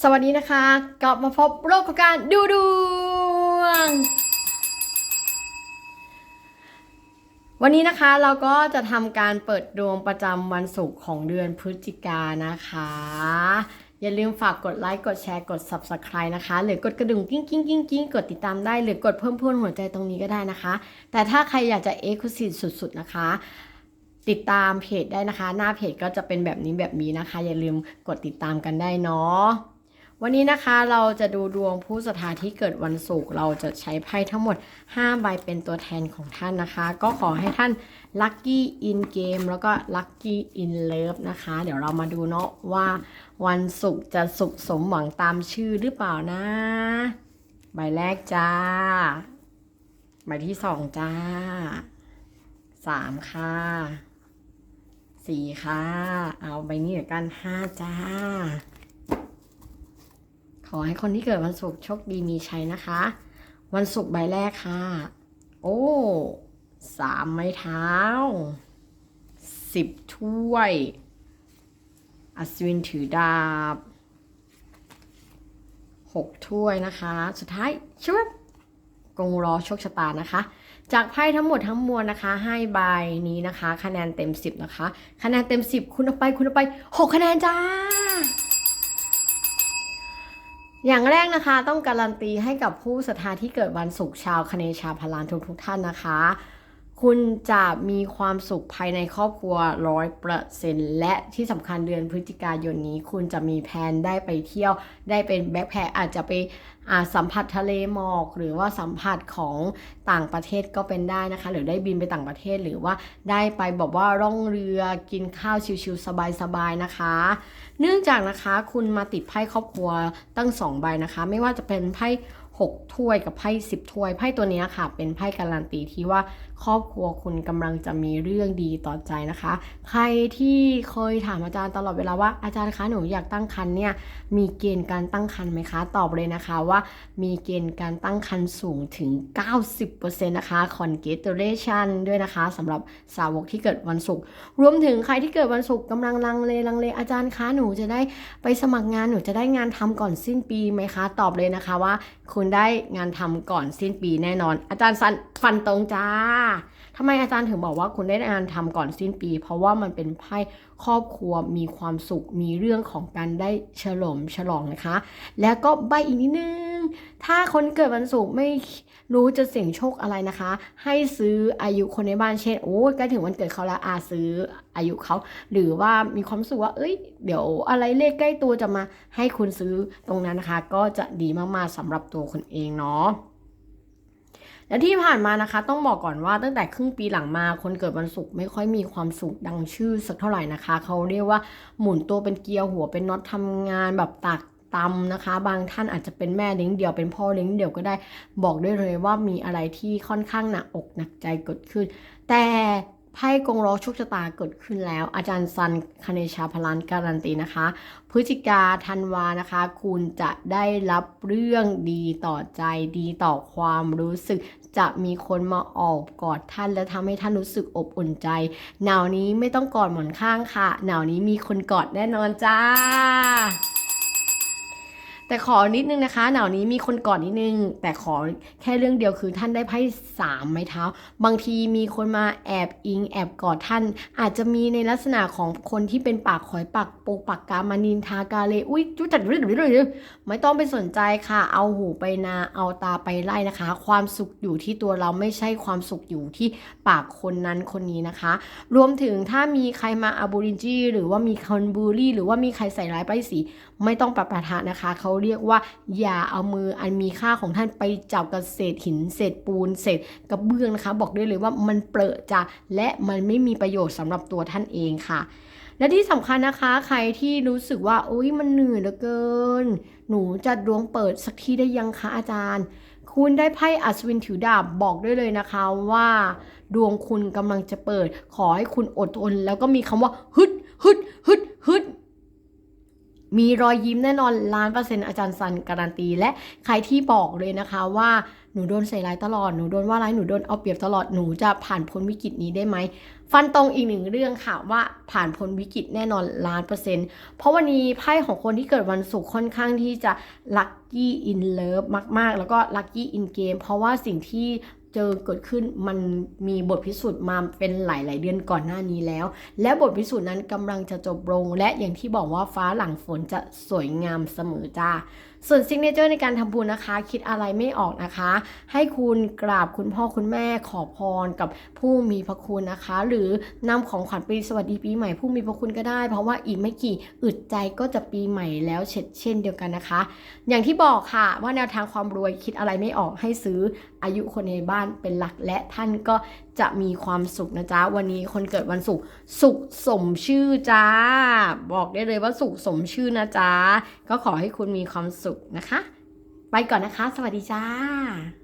สวัสดีนะคะ กลับมาพบโลกของการดูดวง วันนี้นะคะเราก็จะทำการเปิดดวงประจำวันศุกร์ของเดือนพฤศจิกานะคะ อย่าลืมฝากกดไลค์ กดแชร์ กด Subscribe นะคะ หรือกดกระดุมกิ้งกิ้งกิ้งกิ้งกดติดตามได้ หรือกดเพิ่มพูนหัวใจตรงนี้ก็ได้นะคะ แต่ถ้าใครอยากจะเอ็กซ์คลูซีฟสุดๆนะคะติดตามเพจได้นะคะ หน้าเพจก็จะเป็นแบบนี้แบบนี้นะคะ อย่าลืมกดติดตามกันได้เนาะ วันนี้นะคะเราจะดูดวงผู้สถาที่เกิดวันศุกร์เราจะใช้ไพ่ทั้งหมด 5 ใบเป็นตัวแทนของท่านนะคะ ก็ขอให้ท่าน Lucky in Game แล้วก็ Lucky in Love นะคะ เดี๋ยวเรามาดูเนาะว่าวันศุกร์จะสุขสมหวังตามชื่อหรือเปล่านะ ใบแรกจ้า ใบที่สองจ้าสามค่ะสี่ค่ะ เอาใบนี้เดี๋ยวกันห้าจ้า อให้คนที่เกิดวันศุกร์โชคดีมีชัยนะคะ วันศุกร์ใบแรกค่ะ โอ้สามไม้เท้าสิบถ้วย อัศวินถือดาบหกถ้วยนะคะ สุดท้ายชุบกงรอโชคชะตานะคะ จากไพ่ทั้งหมดทั้งมวลนะคะให้ใบนี้นะคะ คะแนนเต็ม 10 นะคะ คะแนนเต็ม 10 คุณเอาไปคุณเอาไป 6 คะแนนจ้า อย่างแรกนะคะต้องการันตีให้กับผู้ศรัทธาที่เกิดวันศุกร์ชาวคเนชาพลานทุกทุกท่านนะคะ คุณจะมีความสุขภายในครอบครัวร้อยเปอร์เซ็นและที่สำคัญเดือนพฤศจิกายนนี้ คุณจะมีแผนได้ไปเที่ยว ได้เป็นแบ็คแพคอาจจะไปสัมผัสทะเลหมอก หรือว่าสัมผัสของต่างประเทศก็เป็นได้นะคะ หรือได้บินไปต่างประเทศหรือว่าได้ไปบอกว่าร่องเรือกินข้าวชิวๆสบายๆนะคะ เนื่องจากนะคะคุณมาติดไพ่ครอบครัวตั้งสองใบนะคะ ไม่ว่าจะเป็นไพ่ 6 ถ้วยกับไพ่10 ถ้วย ไพ่ตัวนี้ค่ะ เป็นไพ่การันตีที่ว่าครอบครัวคุณกำลังจะมีเรื่องดีต่อใจนะคะ ใครที่เคยถามอาจารย์ตลอดเวลาว่าอาจารย์คะหนูอยากตั้งครรภ์เนี่ยมีเกณฑ์การตั้งครรภ์ไหมคะ ตอบเลยนะคะว่ามีเกณฑ์การตั้งครรภ์สูงถึง 90%นะคะ congratulation ด้วยนะคะสำหรับสาวกที่เกิดวันศุกร์รวมถึงใครที่เกิดวันศุกร์กำลังลังเลลังเลอาจารย์คะหนูจะได้ไปสมัครงานหนูจะได้งานทำก่อนสิ้นปีไหมคะ ตอบเลยนะคะว่าคุณได้งานทำก่อนสิ้นปีแน่นอน อาจารย์ฟันฟันตรงจ้าทำไมอาจารย์ถึงบอกว่าคุณได้งานทำก่อนสิ้นปี เพราะว่ามันเป็นไพ่ครอบครัวมีความสุขมีเรื่องของการได้เฉลิมฉลองนะคะ แล้วก็ใบอีกนิดนึง ถ้าคนเกิดวันศุกร์ไม่รู้จะเสี่ยงโชคอะไรนะคะ ให้ซื้ออายุคนในบ้านเช่นโอ้ใกล้ถึงวันเกิดเขาแล้วอาซื้ออายุเขาหรือว่ามีความสึกว่าเอ้ย เดี๋ยวอะไรเลขใกล้ตัวจะมาให้คุณซื้อตรงนั้นนะคะ ก็จะดีมากๆสำหรับตัวคุณเองเนาะและที่ผ่านมานะคะ ต้องบอกก่อนว่าตั้งแต่ครึ่งปีหลังมาคนเกิดวันศุกร์ไม่ค่อยมีความสุขดังชื่อสักเท่าไหร่นะคะ เขาเรียกว่าหมุนตัวเป็นเกียร์หัวเป็นน็อตทำงานแบบตัก ตำนะคะ บางท่านอาจจะเป็นแม่เลี้ยงเดี่ยวเป็นพ่อเลี้ยงเดี่ยวก็ได้บอกได้เลยว่ามีอะไรที่ค่อนข้างหนักอกหนักใจเกิดขึ้น แต่ไพ่กงล้อโชคชะตาเกิดขึ้นแล้ว อาจารย์ซันคเนชาพลันการันตีนะคะ พฤศจิกาธันวานะคะ คุณจะได้รับเรื่องดีต่อใจดีต่อความรู้สึก จะมีคนมาออกกอดท่านและทำให้ท่านรู้สึกอบอุ่นใจ หนาวนี้ไม่ต้องกอดหมอนข้างค่ะ หนาวนี้มีคนกอดแน่นอนจ้า แต่ขอนิดนึงนะคะ หนาวนี้มีคนกอดนิดนึง แต่ขอแค่เรื่องเดียวคือท่านได้ไพ่สามไม้เท้า บางทีมีคนมาแอบอิงแอบกอดท่าน อาจจะมีในลักษณะของคนที่เป็นปากขอยปากโปกปากกามานินทากาเลอุ้ยจุดจัดเรื่องเลยไม่ต้องไปสนใจค่ะ เอาหูไปนาเอาตาไปไล่นะคะ ความสุขอยู่ที่ตัวเราไม่ใช่ความสุขอยู่ที่ปากคนนั้นคนนี้นะคะ รวมถึงถ้ามีใครมาอาบูรินจีหรือว่ามีคอนบูลลี่หรือว่ามีใครใส่ร้ายป้ายสี ไม่ต้องประปะทะนะคะเขาเรียกว่า อย่าเอามืออันมีค่าของท่านไปจับกับเศษหินเศษปูนเศษกระเบื้องนะคะ บอกได้เลยว่ามันเปรอะจ้ะและมันไม่มีประโยชน์สำหรับตัวท่านเองค่ะและที่สำคัญนะคะใครที่รู้สึกว่าโอ๊ยมันเหนื่อยเหลือเกิน หนูจะดวงเปิดสักทีได้ยังคะอาจารย์ คุณได้ไพ่อัศวินถือดาบบอกได้เลยนะคะว่า ดวงคุณกำลังจะเปิด ขอให้คุณอดทนแล้วก็มีคำว่าฮึดฮึดฮึดฮึด มีรอยยิ้มแน่นอนล้านเปอร์เซ็นต์อาจารย์ซันการันตี และใครที่บอกเลยนะคะว่าหนูโดนใส่ร้ายตลอด หนูโดนว่าร้าย หนูโดนเอาเปรียบตลอด หนูจะผ่านพ้นวิกฤตนี้ได้ไหม ฟันตรงอีกหนึ่งเรื่องค่ะว่าผ่านพ้นวิกฤตแน่นอนล้านเปอร์เซ็นต์ เพราะวันนี้ไพ่ของคนที่เกิดวันศุกร์ค่อนข้างที่จะลัคกี้อินเลิฟมาก ๆ แล้วก็ลัคกี้อินเกมเพราะว่าสิ่งที่ เจอเกิดขึ้นมันมีบทพิสูจน์มาเป็นหลาย ๆ เดือนก่อนหน้านี้แล้ว และบทพิสูจน์นั้นกำลังจะจบลง และอย่างที่บอกว่าฟ้าหลังฝนจะสวยงามเสมอจ้า ส่วนซิกเนเจอร์ในการทำบุญนะคะ คิดอะไรไม่ออกนะคะ ให้คุณกราบคุณพ่อคุณแม่ขอพรกับผู้มีพระคุณนะคะ หรือนำของขวัญปีสวัสดีปีใหม่ผู้มีพระคุณก็ได้ เพราะว่าอีกไม่กี่อึดใจก็จะปีใหม่แล้วเช่นเช่นเดียวกันนะคะ อย่างที่บอกค่ะว่าแนวทางความรวยคิดอะไรไม่ออกให้ซื้ออายุคนในบ้านเป็นหลักและท่านก็จะมีความสุขนะจ๊ะ วันนี้คนเกิดวันศุกร์สุขสมชื่อจ้า บอกได้เลยว่าสุขสมชื่อนะจ๊ะ ก็ขอให้คุณมีความสุขนะคะ ไปก่อนนะคะ สวัสดีจ้า